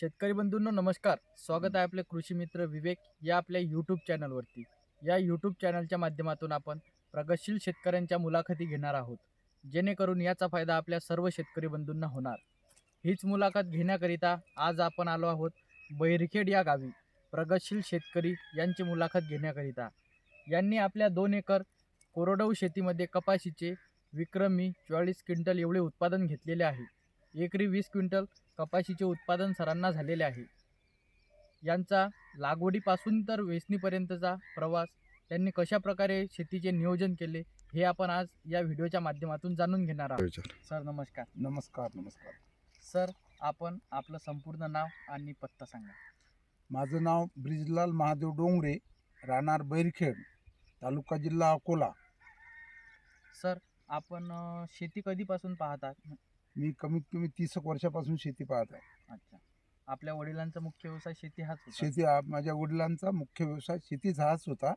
शेतकरी बंधूंनो नमस्कार. स्वागत आहे आपले कृषी मित्र विवेक या आपल्या यूट्यूब चॅनलवरती या यूट्यूब चॅनलच्या माध्यमातून आपण प्रगतशील शेतकऱ्यांच्या मुलाखती घेणार आहोत. जेणेकरून याचा फायदा आपल्या सर्व शेतकरी बंधूंना होणार. हीच मुलाखत घेण्याकरिता आज आपण आलो आहोत बैरखेड या गावी. प्रगतशील शेतकरी यांची मुलाखत घेण्याकरिता. यांनी आपल्या दोन एकर कोरडवू शेतीमध्ये कपाशीचे विक्रमी चाळीस क्विंटल एवढे उत्पादन घेतलेले आहे. एकरी वीस क्विंटल कपाशीचे उत्पादन सरांना झालेले आहे. यांचा लागवडीपासून तर वेचणीपर्यंतचा प्रवास त्यांनी कशा प्रकारे शेतीचे नियोजन केले हे आपण आज या व्हिडिओच्या माध्यमातून जाणून घेणार आहोत. सर नमस्कार. नमस्कार नमस्कार. सर आपण आपलं संपूर्ण नाव आणि पत्ता सांगा. माझं नाव ब्रिजलाल महादेव डोंगरे राहणार बैरखेड तालुका जिल्हा अकोला. सर आपण शेती कधीपासून पाहतात मी कमीत कमी तीस एक वर्षापासून शेती पाहत आहे. अच्छा. आपल्या वडिलांचा मुख्य व्यवसाय शेती हाच होता. शेती हा माझ्या वडिलांचा मुख्य व्यवसाय शेतीच हाच होता.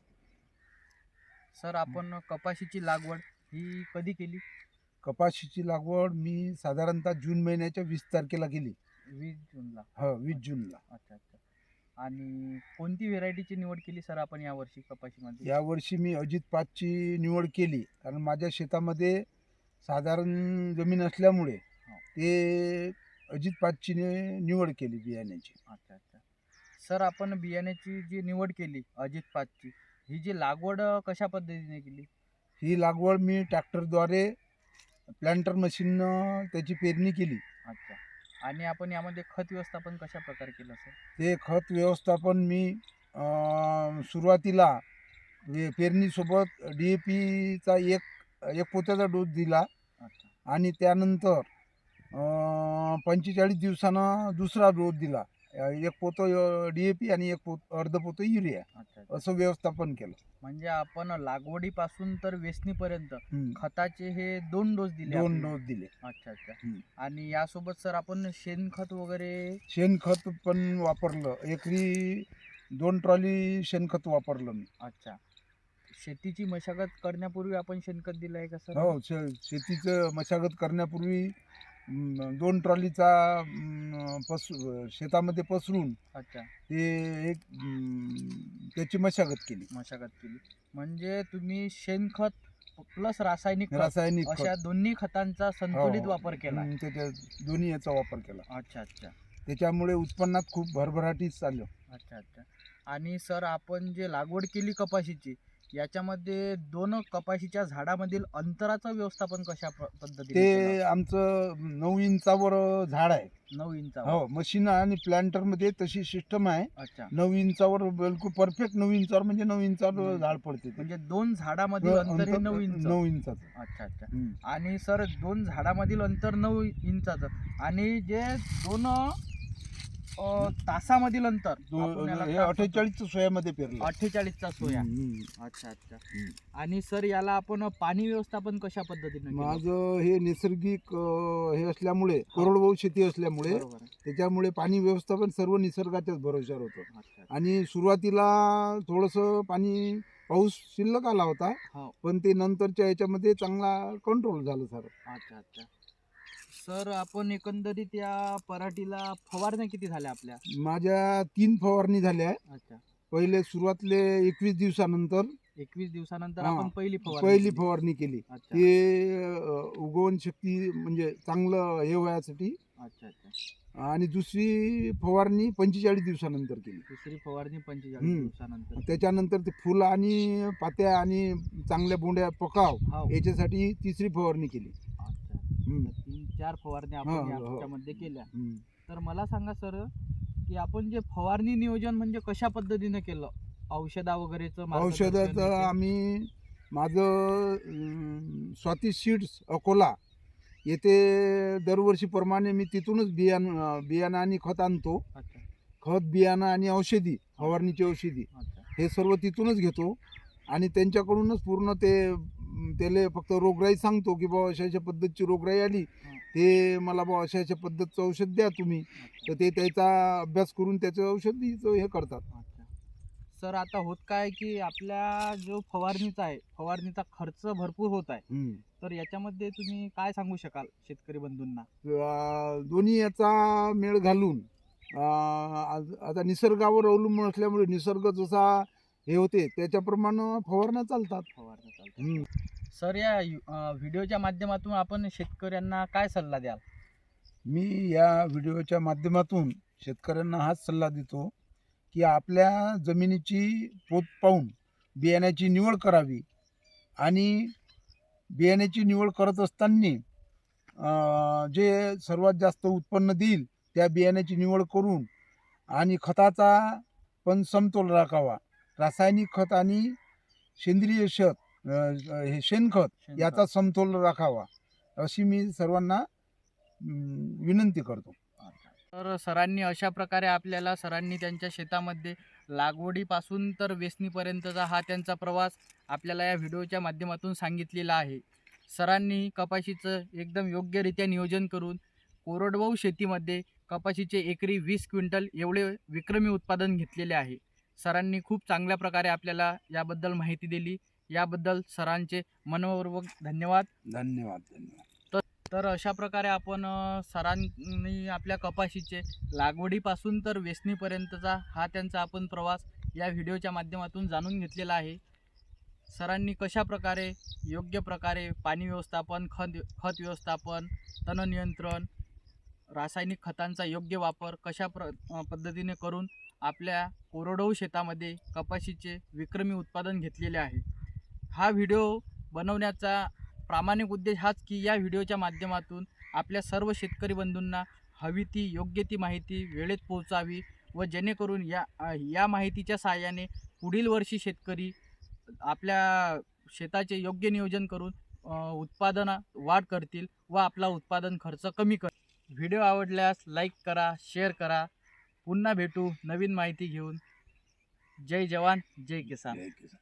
सर आपण कपाशीची लागवड ही कधी केली? कपाशीची लागवड मी साधारणतः जून महिन्याच्या वीस तारखेला केली. वीस जूनला. हो वीस जूनला. अच्छा अच्छा. आणि कोणती व्हेरायटीची निवड केली सर आपण यावर्षी कपाशीमध्ये? यावर्षी मी अजित पाचची निवड केली. कारण माझ्या शेतामध्ये साधारण जमीन असल्यामुळे हो. ते अजित पाचची निवड केली बियाण्याची. अच्छा अच्छा. सर आपण बियाण्याची जी निवड केली अजित पाचची ही जी लागवड कशा पद्धतीने केली? ही लागवड मी ट्रॅक्टरद्वारे प्लॅन्टर मशीननं त्याची पेरणी केली. अच्छा. आणि आपण यामध्ये खत व्यवस्थापन कशा प्रकारे केलं सर? ते खत व्यवस्थापन मी अं, सुरुवातीला पेरणीसोबत डी ए पीचा एक एक पोत्याचा डोस दिला. अच्छा. आणि त्यानंतर पंचेचाळीस दिवसानं दुसरा डोस दिला. एक पोतं डी ए पी आणि एक पोत अर्ध पोतं युरिया. असं व्यवस्थापन केलं. म्हणजे आपण लागवडीपासून तर वेचणीपर्यंत. खताचे हे दोन डोस दिले दोन. डोस दिले. अच्छा अच्छा. आणि यासोबत सर आपण शेणखत वगैरे शेणखत पण वापरलं. एकरी दोन ट्रॉली शेणखत वापरलं मी. अच्छा. शेतीची मशागत करण्यापूर्वी आपण शेणखत दिलं आहे का सर? हो शेतीचं मशागत करण्यापूर्वी दोन ट्रॉलीचा म, पस शेतामध्ये पसरून अच्छा. ते एक त्याची मशागत केली. मशागत केली. म्हणजे तुम्ही शेणखत प्लस रासायनिक रासायनिक. अशा दोन्ही खतांचा संतुलित हो. वापर केला. त्याच्या दोन्ही याचा वापर केला. अच्छा अच्छा. त्याच्यामुळे उत्पन्नात खूप भरभराटीच आलं अच्छा अच्छा. आणि सर आपण जे लागवड केली कपाशीची याच्यामध्ये दोन कपाशीच्या झाडामधील अंतराचं व्यवस्थापन कशा पद्धतीने ते? आमचं नऊ इंचावर झाड आहे नऊ इंचावर हो मशीन आणि प्लांटरमध्ये तशी सिस्टम आहे अच्छा नऊ इंचावर बिलकुल परफेक्ट नऊ इंचावर म्हणजे नऊ इंचावर हम्म. झाड पडते ते. म्हणजे दोन झाडामधील अंतर हे नऊ इंच नऊ इंचाचं अच्छा अच्छा हम्म. आणि सर दोन झाडामधील अंतर नऊ इंचाचं आणि जे दोन तासामधील अंतर दो- आपण याला हे काय म्हणतो? अठ्ठेचाळीस सोयामध्ये पेरलं अठ्ठेचाळीसचा सोया. अच्छा अच्छा. आणि सर याला आपण पाणी व्यवस्थापन कशा पद्धतीने? माझं हे नैसर्गिक हे असल्यामुळे कोरडवाहू शेती असल्यामुळे. त्याच्यामुळे पाणी व्यवस्थापन सर्व निसर्गाच्याच भरोश्यावर होतं. आणि सुरुवातीला थोडंसं पाणी पाऊस शिल्लक आला होता हो. पण ते नंतरच्या याच्यामध्ये चांगला कंट्रोल झालं सर अच्छा अच्छा सर आपण एकंदरीत या पराठीला फवारण्या किती झाल्या आपल्या? माझ्या तीन फवारणी झाल्या अच्छा. पहिले सुरुवातले एकवीस दिवसानंतर एकवीस दिवसानंतर हा. आपण पहिली फवारणी पहिली केली. फवारणी केली. अच्छा. ते अं, उगवण शक्ती म्हणजे चांगलं हे व्हायसाठी अच्छा अच्छा. आणि दुसरी फवारणी पंचेचाळीस दिवसानंतर केली. दुसरी फवारणी पंचेचाळीस हम्म. दिवसानंतर त्याच्यानंतर ते फुलं आणि पात्या आणि चांगल्या बोंड्या पकाव हो. याच्यासाठी तिसरी फवारणी केली. तीन चार फवारण्या हो, आपण हो, हो. याच्यामध्ये केल्या. हम्म. तर मला सांगा सर की आपण जे फवारणी नियोजन म्हणजे कशा पद्धतीने केलं? औषधा वगैरेचं औषधाचं हे- आम्ही माझं स्वाती सीड्स अकोला येथे दरवर्षीप्रमाणे मी तिथूनच बियाणं बियाणं आणि खत आणतो. खत बियाणं आणि औषधी फवारणीची औषधी. हे सर्व तिथूनच घेतो आणि त्यांच्याकडूनच पूर्ण ते त्याला फक्त रोगराई सांगतो की बाबा अशा अशा पद्धतीची रोगराई आली. ते मला बाबा अशा अशा पद्धतीचं औषध द्या तुम्ही. तर ते त्याचा अभ्यास करून त्याचं औषधीचं हे करतात. सर आता होत काय की आपल्या जो फवारणीचा आहे फवारणीचा खर्च भरपूर होत आहे. तर याच्यामध्ये तुम्ही काय सांगू शकाल शेतकरी बंधूंना? अं, दोन्ही याचा मेळ घालून अं, आज- आता निसर्गावर अवलंबून असल्यामुळे निसर्ग जसा हे होते. त्याच्याप्रमाणे फवारण्या चालतात. हम्म. सर या यु- अं, व्हिडिओच्या माध्यमातून आपण शेतकऱ्यांना काय सल्ला द्याल? मी या व्हिडिओच्या माध्यमातून शेतकऱ्यांना हाच सल्ला देतो की आपल्या जमिनीची पोत पाहून बियाण्याची निवड करावी. आणि बियाण्याची निवड करत असताना अं, जे सर्वात जास्त उत्पन्न देईल त्या बियाण्याची निवड करून आणि खताचा पण समतोल राखावा. रासायनिक खत आणि सेंद्रिय खत अं, हे शेणखत याचा समतोल राखावा अशी मी सर्वांना अं, विनंती करतो. तर सरांनी अशा प्रकारे आपल्याला सरांनी त्यांच्या शेतामध्ये लागवडीपासून तर वेचणीपर्यंतचा हा त्यांचा प्रवास आपल्याला या व्हिडिओच्या माध्यमातून सांगितलेला आहे. सरांनी कपाशीचं एकदम योग्यरित्या नियोजन करून कोरडवाहू शेतीमध्ये कपाशीचे एकरी वीस क्विंटल एवढे विक्रमी उत्पादन घेतलेले आहे. सरांनी खूप चांगल्या प्रकारे आपल्याला याबद्दल माहिती दिली. याबद्दल सरांचे मनपूर्वक धन्यवाद. धन्यवाद धन्यवाद. तर अशा प्रकारे आपण सरांनी आपल्या कपाशीचे लागवडीपासून तर वेचणीपर्यंतचा हा त्यांचा आपण प्रवास या व्हिडिओच्या माध्यमातून जाणून घेतलेला आहे. सरांनी कशा प्रकारे योग्य प्रकारे पाणी व्यवस्थापन खत खत व्यवस्थापन तण नियंत्रण रासायनिक खतांचा योग्य वापर कशा प्र पद्धतीने करून आपल्या कोरडवू शेतामध्ये कपाशीचे विक्रमी उत्पादन घेतलेले आहे? हा व्हिडिओ बनवण्याचा प्रामाणिक उद्देश हाच की या व्हिडिओच्या माध्यमातून आपल्या सर्व शेतकरी बंधूंना हवी ती योग्य ती माहिती वेळेत पोहोचावी व जेणेकरून या या माहितीच्या सहाय्याने पुढील वर्षी शेतकरी आपल्या शेताचे योग्य नियोजन करून उत्पादना वाढ करतील व आपला उत्पादन खर्च कमी कर व्हिडिओ आवडल्यास लाईक करा शेअर करा. पुन्हा भेटू नवीन माहिती घेऊन. जय जवान जय किसान. जय किसान.